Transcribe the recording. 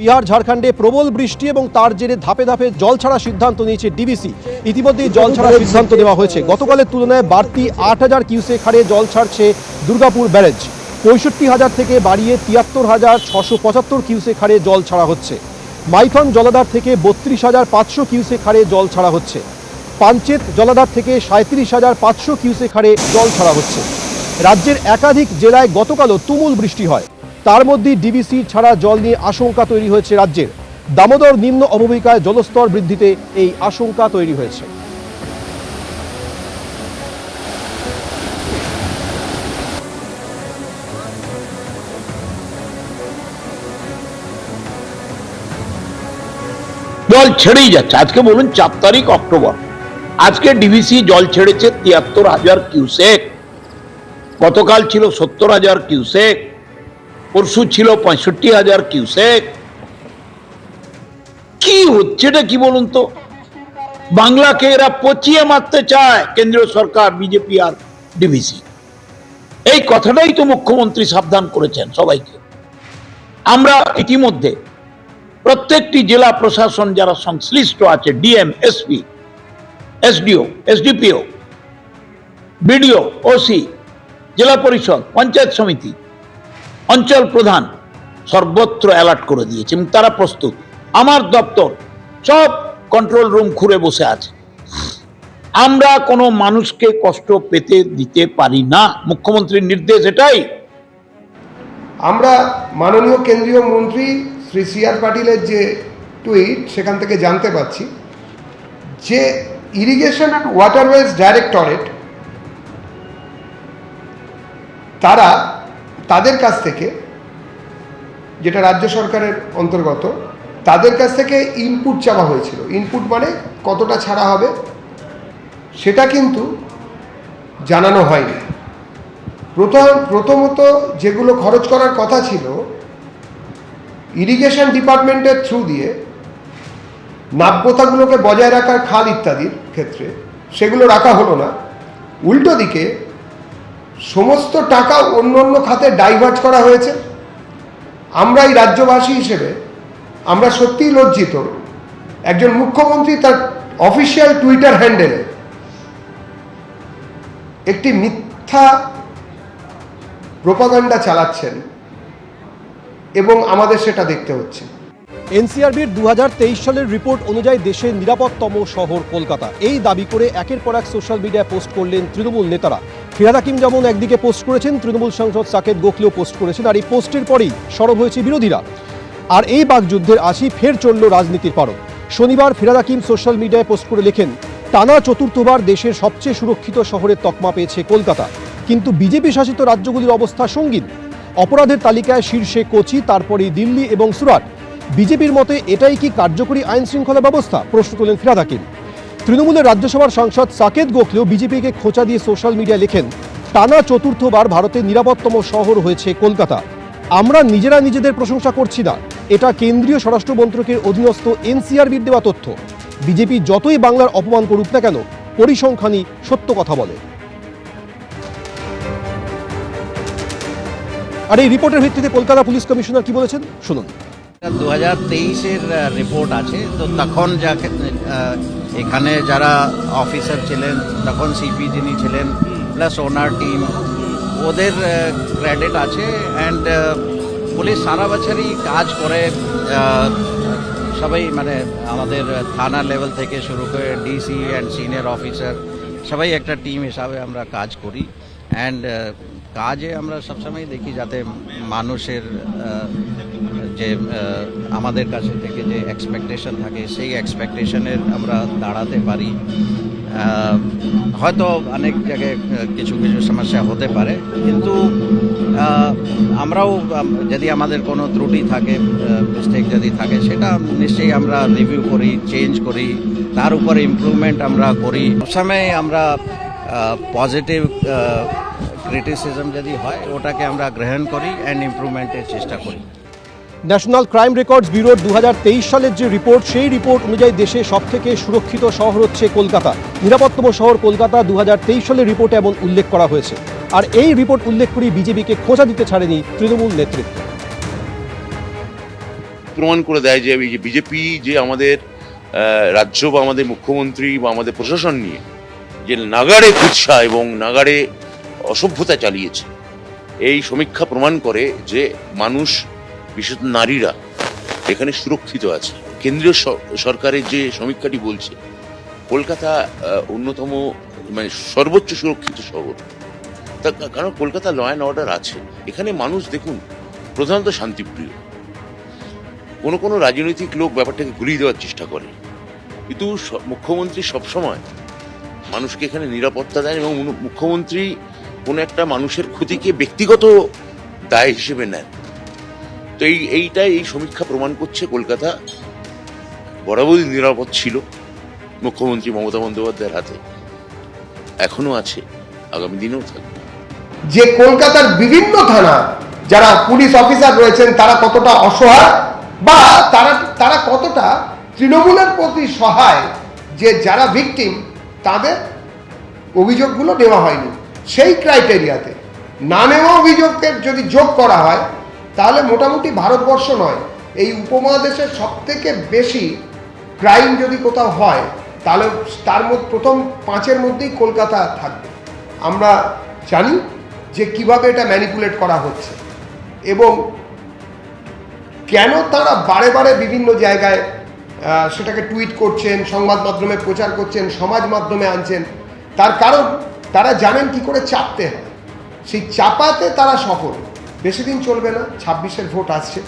বিহার, ঝাড়খণ্ডে প্রবল বৃষ্টি এবং তার জেরে ধাপে ধাপে জল ছাড়া সিদ্ধান্ত নিয়েছে ডিবিসি। ইতিমধ্যেই জল ছাড়া সিদ্ধান্ত নেওয়া হয়েছে। গতকালের তুলনায় বাড়তি আট হাজার কিউসেক হারে জল ছাড়ছে দুর্গাপুর ব্যারেজ। পঁয়ষট্টি হাজার থেকে বাড়িয়ে তিয়াত্তর হাজার ছশো পঁচাত্তর কিউসেক হারে জল ছাড়া হচ্ছে। মাইথন জলাধার থেকে বত্রিশ হাজার পাঁচশো কিউসেক হারে জল ছাড়া হচ্ছে। পাঞ্চেত জলাধার থেকে সাঁত্রিশ হাজার পাঁচশো কিউসেক হারে জল ছাড়া হচ্ছে। রাজ্যের একাধিক জেলায় গতকালও তুমুল বৃষ্টি হয়। তার মধ্যে ডিবিসি ছাড়া জল নিয়ে আশঙ্কা তৈরি হয়েছে রাজ্যের। দামোদর নিম্ন অববাহিকায় জলস্তর বৃদ্ধিতে এই আশঙ্কা তৈরি হয়েছে। জল ছেড়েই যাচ্ছে। আজকে বলুন চার তারিখ অক্টোবর। আজকে ডিভিসি জল ছেড়েছে তিয়াত্তর হাজার কিউসেক। গতকাল ছিল সত্তর হাজার কিউসেক। পরশু ছিল পঁয়ষট্টি হাজার কিউসেক। কি হচ্ছেটা কি বলুন তো? বাংলাকে এরা পচিয়ে মারতে চায় কেন্দ্রীয় সরকার, বিজেপি আর ডিভিসি এই কথাটাই তো মুখ্যমন্ত্রী সাবধান করেছেন সবাইকে। আমরা ইতিমধ্যে প্রত্যেকটি জেলা প্রশাসন যারা সংশ্লিষ্ট আছে, DM, SP, SDO, SDPO, BDO, OC, জেলা পরিষদ, পঞ্চায়েত সমিতি অঞ্চল প্রধান সর্বত্র অ্যালার্ট করে দিয়েছে তারা প্রস্তুত। আমার দপ্তর সব কন্ট্রোল রুম খুঁড়ে বসে আছে। আমরা কোনো মানুষকে কষ্ট পেতে দিতে পারি না। মুখ্যমন্ত্রীর নির্দেশ এটাই। আমরা মাননীয় কেন্দ্রীয় মন্ত্রী শ্রী সি আর পাটিলের যে টুইট সেখান থেকে জানতে পাচ্ছি যে ইরিগেশন অ্যান্ড ওয়াটারওয়েজ ডাইরেক্টরেট তারা তাদের কাছ থেকে, যেটা রাজ্য সরকারের অন্তর্গত, তাদের কাছ থেকে ইনপুট চাওয়া হয়েছিল। ইনপুট মানে কতটা ছাড়া হবে, সেটা কিন্তু জানানো হয়নি। প্রথম, প্রথমত যেগুলো খরচ করার কথা ছিল ইরিগেশন ডিপার্টমেন্টের থ্রু দিয়ে নাব্যতাগুলোকে বজায় রাখার খাল ইত্যাদির ক্ষেত্রে, সেগুলো রাখা হলো না। উল্টো দিকে সমস্ত টাকা অন্য অন্য খাতে ডাইভার্ট করা হয়েছে। আমরা এই রাজ্যবাসী হিসেবে, আমরা সত্যিই লজ্জিত। একজন মুখ্যমন্ত্রী তার অফিসিয়াল টুইটার হ্যান্ডেলে একটি মিথ্যা প্রোপাগান্ডা চালাচ্ছেন এবং আমাদের সেটা দেখতে হচ্ছে। এনসিআরবির দু হাজার তেইশ সালের রিপোর্ট অনুযায়ী দেশের নিরাপত্তম শহর কলকাতা। এই দাবি করে একের পর এক সোশ্যাল মিডিয়ায় পোস্ট করলেন তৃণমূল নেতারা। ফিরাদ হাকিম যেমন একদিকে পোস্ট করেছেন, তৃণমূল সাংসদ সাকেত গোখলেও পোস্ট করেছেন, আর এই পোস্টের পরেই সরব হয়েছে বিরোধীরা। আর এই বাকযুদ্ধের আসি ফের চলল রাজনীতির পারদ। শনিবার ফিরাদ হাকিম সোশ্যাল মিডিয়ায় পোস্ট করে লেখেন, টানা চতুর্থবার দেশের সবচেয়ে সুরক্ষিত শহরের তকমা পেয়েছে কলকাতা। কিন্তু বিজেপি শাসিত রাজ্যগুলির অবস্থা সঙ্গীন। অপরাধের তালিকায় শীর্ষে কোচি, তারপরেই দিল্লি এবং সুরাট। বিজেপির মতে এটাই কি কার্যকরী আইন শৃঙ্খলা ব্যবস্থা? প্রশ্ন তোলেন ফিরাদ হাকিম। তৃণমূলের রাজ্যসভার সাংসদ সাকেত গোখলেও বিজেপিকে খোঁচা দিয়ে সোশ্যাল মিডিয়া লেখেন, টানা চতুর্থবার ভারতের নিরাপত্তম শহর হয়েছে কলকাতা। আমরা নিজেরা নিজেদের প্রশংসা করছি না। এটা কেন্দ্রীয় স্বরাষ্ট্র মন্ত্রকের অধীনস্থ এনসিআরবির দেওয়া তথ্য। বিজেপি যতই বাংলার অপমান করুক না কেন, পরিসংখ্যানই সত্য কথা বলে। আর এই রিপোর্টের ভিত্তিতে কলকাতা পুলিশ কমিশনার কি বলেছেন? শুনুন। দু হাজার তেইশের রিপোর্ট আছে। তো তখন যা এখানে যারা অফিসার ছিলেন, তখন সিপি যিনি ছিলেন প্লাস ওনার টিম ওদের ক্রেডিট আছে অ্যান্ড পুলিশ সারা বছরই কাজ করে সবাই মানে আমাদের থানা লেভেল থেকে শুরু করে ডিসি অ্যান্ড সিনিয়র অফিসার সবাই একটা টিম হিসাবে আমরা কাজ করি। অ্যান্ড কাজে আমরা সবসময় দেখি যাতে মানুষের যে আমাদের কাছে থেকে যে এক্সপেকটেশন থাকে, সেই এক্সপেকটেশনের আমরা দাঁড়াতে পারি। হয়তো অনেক জায়গায় কিছু কিছু সমস্যা হতে পারে। কিন্তু আমরাও যদি আমাদের কোনো ত্রুটি থাকে মিস্টেক যদি থাকে, সেটা নিশ্চয়ই আমরা রিভিউ করি চেঞ্জ করি। তার উপরে ইমপ্রুভমেন্ট আমরা করি। সবসময় আমরা পজিটিভ ক্রিটিসিজম যদি হয়, ওটাকে আমরা গ্রহণ করি অ্যান্ড ইমপ্রুভমেন্টের চেষ্টা করি। ন্যাশনাল ক্রাইম রেকর্ডস ব্যুরোর দু সালের যে রিপোর্ট, সেই রিপোর্ট অনুযায়ী দেশে সবথেকে সুরক্ষিত শহর হচ্ছে কলকাতা। নিরাপত্তম শহর কলকাতা দু সালের রিপোর্টে এমন উল্লেখ করা হয়েছে। আর এই রিপোর্ট উল্লেখ করে বিজেপিকে খোঁজা দিতে ছাড়েনি তৃণমূল নেতৃত্ব। প্রমাণ করে দেয় যে বিজেপি যে আমাদের রাজ্য বা আমাদের মুখ্যমন্ত্রী বা আমাদের প্রশাসন নিয়ে যে নাগাড়ে কুৎসা এবং নাগাড়ে অসভ্যতা চালিয়েছে, এই সমীক্ষা প্রমাণ করে যে মানুষ বিশেষত নারীরা এখানে সুরক্ষিত আছে। কেন্দ্রীয় সরকারের যে সমীক্ষাটি বলছে, কলকাতা অন্যতম মানে সর্বোচ্চ সুরক্ষিত শহর। তার কারণ কলকাতা ল অ্যান্ড অর্ডার আছে। এখানে মানুষ, দেখুন, প্রধানত শান্তিপ্রিয়। কোনো কোনো রাজনৈতিক লোক ব্যাপারটাকে গুলিয়ে দেওয়ার চেষ্টা করে। কিন্তু মুখ্যমন্ত্রী সবসময় মানুষকে এখানে নিরাপত্তা দেন এবং মুখ্যমন্ত্রী কোনো একটা মানুষের ক্ষতিকে ব্যক্তিগত দায় হিসেবে নেন। তো এই, এইটাই এই সমীক্ষা প্রমাণ করছে কলকাতা। বরাবরই নিরাপদ ছিল মুখ্যমন্ত্রী মমতা বন্দ্যোপাধ্যায়ের হাতে। এখনও আছে, আগামী দিনেও থাকবে। যে কলকাতার বিভিন্ন থানা, যারা পুলিশ অফিসার রয়েছেন, তারা কতটা অসহায় বা তারা তারা কতটা তৃণমূলের প্রতি সহায় যে যারা ভিকটিম তাদের অভিযোগগুলো নেওয়া হয়নি। সেই ক্রাইটেরিয়াতে না নেওয়া অভিযোগকে যদি যোগ করা হয় তাহলে মোটামুটি ভারতবর্ষ নয়। এই উপমহাদেশের সব থেকে বেশি ক্রাইম যদি কোথাও হয়, তাহলে তার মধ্যে প্রথম পাঁচের মধ্যেই কলকাতা থাকবে। আমরা জানি যে কীভাবে এটা ম্যানিপুলেট করা হচ্ছে এবং কেন তারা বারে বারে বিভিন্ন জায়গায় সেটাকে টুইট করছেন, সংবাদ মাধ্যমে প্রচার করছেন, সমাজ মাধ্যমে আনছেন। তার কারণ তারা জানেন কি করে চাপতে হয়। সেই চাপাতে তারা সফল। বেশি দিন চলবে না ছাব্বিশের ভোট আসছে।